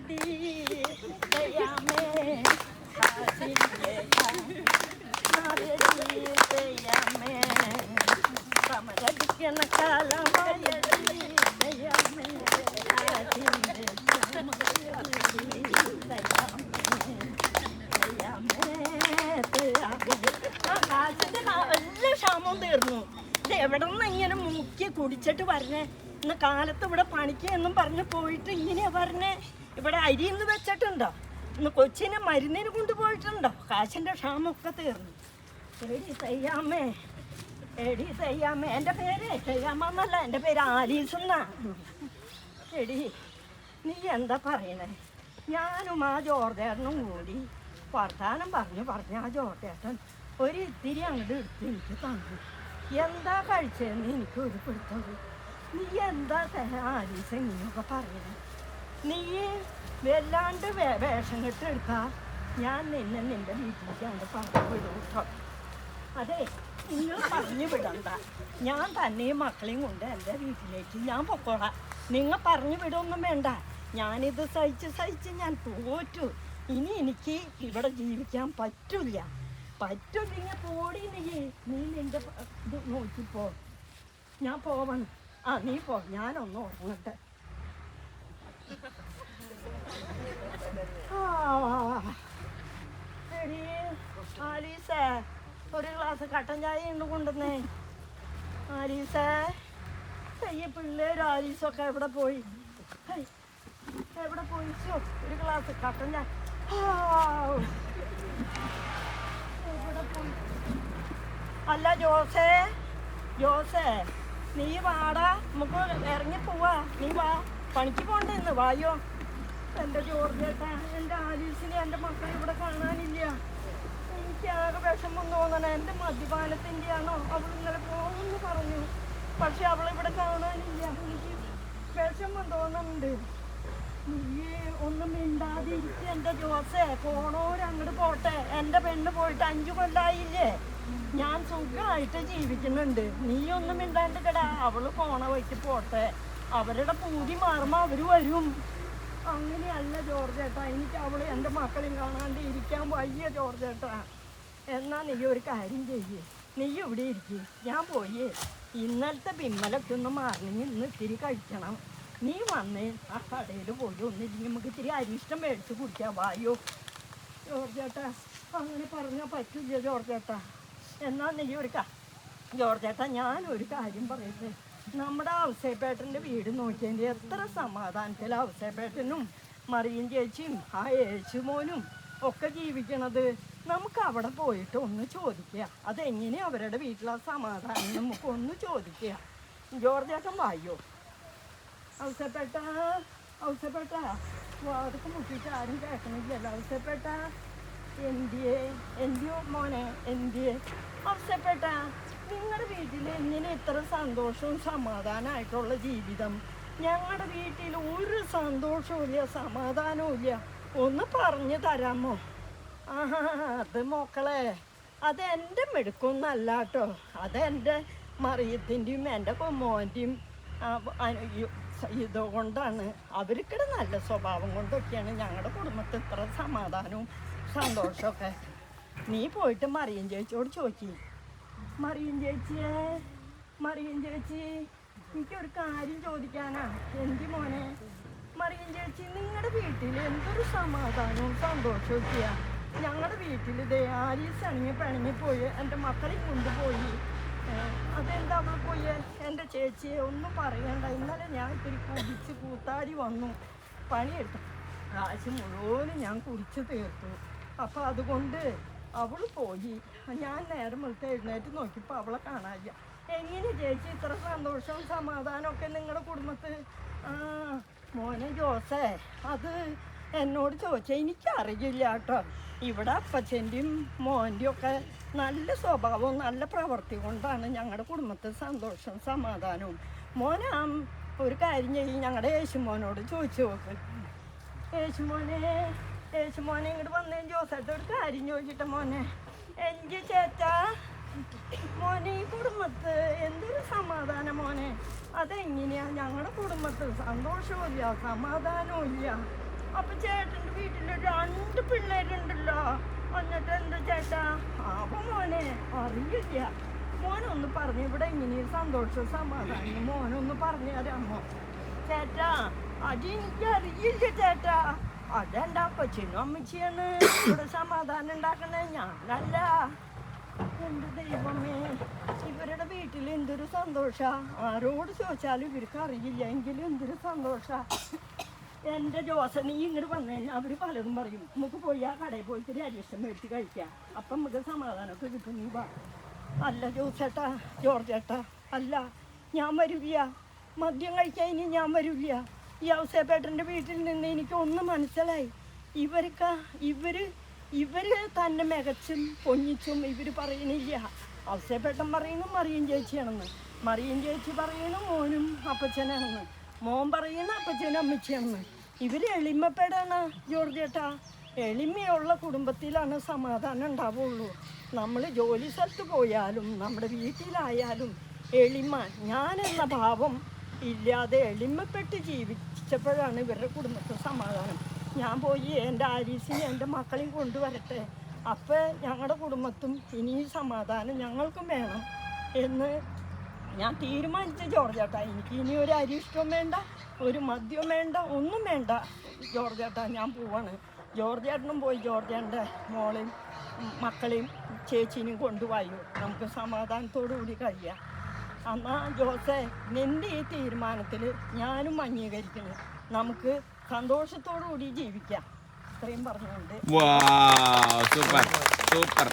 കമരടി ദയാമേ കാശിന്റെ കമരടി ദയമേ കമരടിക്കണ കാലം ദയാമേ കാശിന്റെ കമരടി ദയാമേ എല്ലാ ക്ഷാമവും തീർന്നു ഇത് എവിടെ നിന്ന് ഇങ്ങനെ മുക്കി കുടിച്ചിട്ട് വരണേ ഇന്ന് കാലത്ത് ഇവിടെ പണിക്ക് എന്നും പറഞ്ഞു പോയിട്ട് ഇങ്ങനെയാ പറഞ്ഞേ. ഇവിടെ അരി ഇന്ന് വെച്ചിട്ടുണ്ടോ? ഇന്ന് കൊച്ചിനെ മരുന്നിന് കൊണ്ടുപോയിട്ടുണ്ടോ? കാശിന്റെ ക്ഷാമൊക്കെ തീർന്നു. എടി തയ്യാമ്മേ എടി തയ്യാമ്മേ എന്റെ പേര് തയ്യാമ്മ എന്റെ പേര് ആലീസ് എന്നാ. എടി നീ എന്താ പറയണേ? ഞാനും ആ ജോർജേട്ടനും കൂടി വർത്താനം പറഞ്ഞു പറഞ്ഞ ആ ജോർജേട്ടൻ ഒരു ഇത്തിരി അങ്ങോട്ട് എടുത്ത് എനിക്ക് തന്നു. എന്താ കഴിച്ചതെന്ന് എനിക്ക് ഒരു പിടുത്തത് നീ എന്താ ആലീസ് ഇങ്ങനെയൊക്കെ പറയണേ? നീ വല്ലാണ്ട് വേഷം കെട്ടെടുത്താ ഞാൻ നിന്നെ നിന്റെ വീട്ടിലേക്ക് അങ്ങോട്ട് പറഞ്ഞു വിടും കേട്ടോ. അതെ നിങ്ങൾ പറഞ്ഞു വിടണ്ട. ഞാൻ തന്നെയും മക്കളെയും കൊണ്ട് എന്റെ വീട്ടിലേക്ക് ഞാൻ പൊക്കോളാം. നിങ്ങൾ പറഞ്ഞു വിടൊന്നും വേണ്ട. ഞാനിത് സഹിച്ച് സഹിച്ച് ഞാൻ തോറ്റു ഇനി എനിക്ക് ഇവിടെ ജീവിക്കാൻ പറ്റില്ല. പറ്റില്ലെങ്കിൽ പോടി നീ. നീ നിന്റെ ഇത് നോക്കിപ്പോ. ഞാൻ പോവണം. ആ നീ പോ. ഞാനൊന്ന് ഉറങ്ങട്ടെ. എടീ, ആലീസേ ഒരു ഗ്ലാസ് കട്ടൻ ചായ ഉണ്ട് കൊണ്ടുവന്നേ ആലീസേ ഈ പിള്ളേരും ആലീസൊക്കെ എവിടെ പോയി എവിടെ പോയി ഒരു ഗ്ലാസ് കട്ടൻ ചായ. എവിടെ പോയി അല്ല ജോസേ ജോസേ നീ വാടാ നമുക്ക് ഇറങ്ങി പോവാ നീ വാ പണിക്ക് പോണ്ടേ ഇന്ന് വായോ എന്റെ ജോർജേട്ടാ എന്റെ ആലീസിനെ എന്റെ മക്കളെ ഇവിടെ കാണാനില്ല. എനിക്ക് ആകെ വിഷമം തോന്നണേ. എന്റെ മദ്യപാനത്തിന്റെ ആണോ അവൾ ഇന്നലെ പോകുമെന്ന് പറഞ്ഞു. പക്ഷെ അവളിവിടെ കാണാനില്ല. എനിക്ക് വിഷമം തോന്നുന്നുണ്ട് നീ ഒന്നും മിണ്ടാതിരിക്കുക എന്റെ ജോസേ. പോണോരങ്ങോട്ട് പോട്ടെ. എന്റെ പെണ്ണ് പോയിട്ട് അഞ്ചു കൊല്ലായില്ലേ? ഞാൻ സുഖമായിട്ട് ജീവിക്കുന്നുണ്ട്. നീ ഒന്നും മിണ്ടാണ്ട് കടാ. അവൾ പോണ വഴിക്ക് പോട്ടെ. അവരുടെ പൂതി മാറുമ്പോൾ അവർ വരും. അങ്ങനെയല്ല ജോർജേട്ടാ എനിക്ക് അവൾ എന്റെ മക്കളെയും കാണാണ്ട് ഇരിക്കാൻ വയ്യ ജോർജേട്ടാ എന്നാ നീ ഒരു കാര്യം ചെയ്യേ. നീ ഇവിടെ ഇരിക്കേ. ഞാൻ പോയി. ഇന്നലത്തെ ബിമ്മലൊക്കെ ഒന്ന് മാറണമെങ്കിൽ ഇന്ന് ഇത്തിരി കഴിക്കണം. നീ വന്നേ. ആ കടയിൽ പോയി ഒന്നില്ലെങ്കിൽ നമുക്ക് ഇത്തിരി അരിഷ്ടം മേടിച്ച് കുടിക്കാം. വായോ. ജോർജേട്ടാ അങ്ങനെ പറഞ്ഞാൽ പറ്റില്ല ജോർജേട്ടാ എന്നാ നീ ഒരു കാ ജോർജേട്ടാ ഞാനൊരു കാര്യം പറയട്ടെ നമ്മുടെ ഔസേപ്പേട്ടന്റെ വീട് നോക്കിയതിന്റെ എത്ര സമാധാനത്തിൽ ഔസേപ്പേട്ടനും മറിയും ചേച്ചിയും ആ യേശുമോനും ഒക്കെ ജീവിക്കണത്. നമുക്ക് അവിടെ പോയിട്ട് ഒന്ന് ചോദിക്കുക. അതെങ്ങനെ അവരുടെ വീട്ടിലെ സമാധാനം നമുക്ക് ഒന്ന് ചോദിക്കുക. ജോർജേട്ടൻ വായോ? ഔസേപ്പേട്ട ഔസേപ്പേട്ട. വാതൊക്കെ മുട്ടിയിട്ട് ആരും കേൾക്കണില്ലല്ലോ. ഔസേപ്പേട്ട എന്തിയെ എന്തിയോ മോനെ എന്തിയെ ഔസേപ്പേട്ട നിങ്ങളുടെ വീട്ടിൽ ഇങ്ങനെ ഇത്ര സന്തോഷവും സമാധാനമായിട്ടുള്ള ജീവിതം? ഞങ്ങളുടെ വീട്ടിൽ ഒരു സന്തോഷവും ഇല്ല സമാധാനവും ഇല്ല. ഒന്ന് പറഞ്ഞു തരാമോ? ആഹാ അത് മക്കളെ അത് എന്റെ മെടുക്കൊന്നല്ല കേട്ടോ അത് എന്റെ മറിയത്തിന്റെയും എന്റെ മോന്റെയും ഇതുകൊണ്ടാണ്. അവർക്കിടെ നല്ല സ്വഭാവം കൊണ്ടൊക്കെയാണ് ഞങ്ങളുടെ കുടുംബത്തിൽ ഇത്ര സമാധാനവും സന്തോഷമൊക്കെ നീ പോയിട്ട് മറിയം ചേച്ചിയോട് ചോദിക്കി. മറിയം ചേച്ചിയെ മറിയും ചേച്ചി എനിക്കൊരു കാര്യം ചോദിക്കാനാ. എന്തി മോനെ മറിയും ചേച്ചി നിങ്ങളുടെ വീട്ടിൽ എന്തൊരു സമാധാനവും സന്തോഷവും ഒക്കെയാ. ഞങ്ങളുടെ വീട്ടിൽ ഇതേ ആരീസ് അണിങ്ങി പിണങ്ങി പോയി എന്റെ മക്കളെയും കൊണ്ടുപോയി അതെന്താ അവിടെ പോയി? എന്റെ ചേച്ചിയെ ഒന്നും പറയണ്ട. ഇന്നലെ ഞാൻ ഇത്തിരി കുടിച്ച് കൂത്താടി വന്നു. പണിയെടുത്തു. കാശ് മുഴുവനും ഞാൻ കുടിച്ച് തീർത്തു. അപ്പോൾ അതുകൊണ്ട് അവൾ പോയി. ഞാൻ നേരം വിളിച്ച് എഴുന്നേറ്റ് നോക്കിയപ്പോൾ അവളെ കാണാനില്ല. എങ്ങനെ ചേച്ചി ഇത്ര സന്തോഷവും സമാധാനമൊക്കെ നിങ്ങളുടെ കുടുംബത്തിൽ ആ മോനെ ജോസേ അത് എന്നോട് ചോദിച്ചാൽ എനിക്കറിയില്ല കേട്ടോ. ഇവിടെ അപ്പച്ചന്റെയും മോന്റെയും ഒക്കെ നല്ല സ്വഭാവവും നല്ല പ്രവൃത്തി കൊണ്ടാണ് ഞങ്ങളുടെ കുടുംബത്തിൽ സന്തോഷവും സമാധാനവും. മോനെ ഒരു കാര്യം ചെയ്യും. ഞങ്ങളുടെ യേശുമോനോട് ചോദിച്ചു നോക്ക്. യേശുമോനെ യേശുമോനെ ഇങ്ങോട്ട് വന്നേ ജോസേട്ട ഒരു കാര്യം ചോദിച്ചിട്ട മോനെ. എനിക്ക് ചേച്ചാ മോനെ ഈ കുടുംബത്ത് എന്തൊരു സമാധാനം മോനെ? അതെങ്ങനെയാ? ഞങ്ങളുടെ കുടുംബത്ത് സന്തോഷവും ഇല്ല സമാധാനവും ഇല്ല അപ്പൊ ചേട്ടന്റെ വീട്ടിൽ രണ്ട് പിള്ളേരുണ്ടല്ലോ. എന്നിട്ട് എന്താ ചേട്ടാ? അപ്പൊ മോനെ അറിയില്ല. മോനൊന്ന് പറഞ്ഞു ഇവിടെ എങ്ങനെയും സന്തോഷം സമാധാനം മോനൊന്ന് പറഞ്ഞു തരാമോ? ചേട്ടാ അറിയില്ല ചേട്ടാ. അതെന്റെ കൊച്ചിനും അമ്മച്ചിയാണ് ഇവിടെ സമാധാനം ഉണ്ടാക്കണേ ഞാനല്ല. എന്ത് ദൈവമേ? ഇവരുടെ വീട്ടിൽ എന്തൊരു സന്തോഷ? ആരോട് ചോദിച്ചാലും ഇവർക്ക് അറിയില്ല. എങ്കിലും എന്തൊരു സന്തോഷ? എന്റെ ജോസ നീ ഇങ്ങോട്ട് വന്നു കഴിഞ്ഞാൽ അവർ പലതും പറയും. നമുക്ക് പോയി ആ കടയിൽ പോയിട്ട് ഒരു അരിഷ്ടം മേടിച്ച് കഴിക്കാം. അപ്പം നമുക്ക് സമാധാനമൊക്കെ കിട്ടും. നീ വാ. അല്ല ജോസേട്ടാ ജോർജേട്ടാ അല്ല ഞാൻ വരില്ല. മദ്യം കഴിക്കാൻ ഇനി ഞാൻ വരില്ല. ഈ ഔസേപ്പേട്ടന്റെ വീട്ടിൽ നിന്ന് എനിക്ക് ഒന്ന് മനസ്സിലായി. ഇവർക്ക് ഇവർ ഇവർ തന്നെ മികച്ചും പൊങ്ങിച്ചും ഇവർ പറയണില്ല ഔസേപ്പേട്ടൻ പറയുന്നു മറിയം ചേച്ചിയാണെന്ന്. മറിയം ചേച്ചി പറയുന്നു മോനും അപ്പച്ചനാണെന്ന്. മോൻ പറയുന്ന അപ്പച്ചനും അമ്മച്ചിയാണെന്ന്. ഇവർ എളിമപ്പെടാണ് ജോർജ് ചേട്ടാ എളിമയുള്ള കുടുംബത്തിലാണ് സമാധാനം ഉണ്ടാവുള്ളൂ. നമ്മൾ ജോലി സ്ഥലത്ത് പോയാലും നമ്മുടെ വീട്ടിലായാലും എളിമ ഞാനെന്ന ഭാവം ഇല്ലാതെ എളിമപ്പെട്ട് ജീവിച്ചപ്പോഴാണ് ഇവരുടെ കുടുംബത്തിൽ സമാധാനം. ഞാൻ പോയി എന്റെ ആരീസിനെ എന്റെ മക്കളെയും കൊണ്ടുവരട്ടെ. അപ്പോൾ ഞങ്ങളുടെ കുടുംബത്തും ഇനി സമാധാനം ഞങ്ങൾക്കും വേണം എന്ന് ഞാൻ തീരുമാനിച്ച ജോർജേട്ടാ. എനിക്ക് ഇനി ഒരു അരിഷ്ടവും വേണ്ട ഒരു മദ്യവും വേണ്ട ഒന്നും വേണ്ട ജോർജേട്ടാ ഞാൻ പോവാണ്. ജോർജേട്ടനും പോയി ജോർജേന്റെ മോളെയും മക്കളെയും ചേച്ചീനെയും കൊണ്ടുപോയോ. നമുക്ക് സമാധാനത്തോടു കൂടി കഴിയാം. എന്നാ ജോസെ നിന്റെ ഈ തീരുമാനത്തിൽ ഞാനും അംഗീകരിക്കുന്നു. നമുക്ക് സന്തോഷത്തോടു കൂടി ജീവിക്കാം. ഇത്രയും പറഞ്ഞുകൊണ്ട് സൂപ്പർ സൂപ്പർ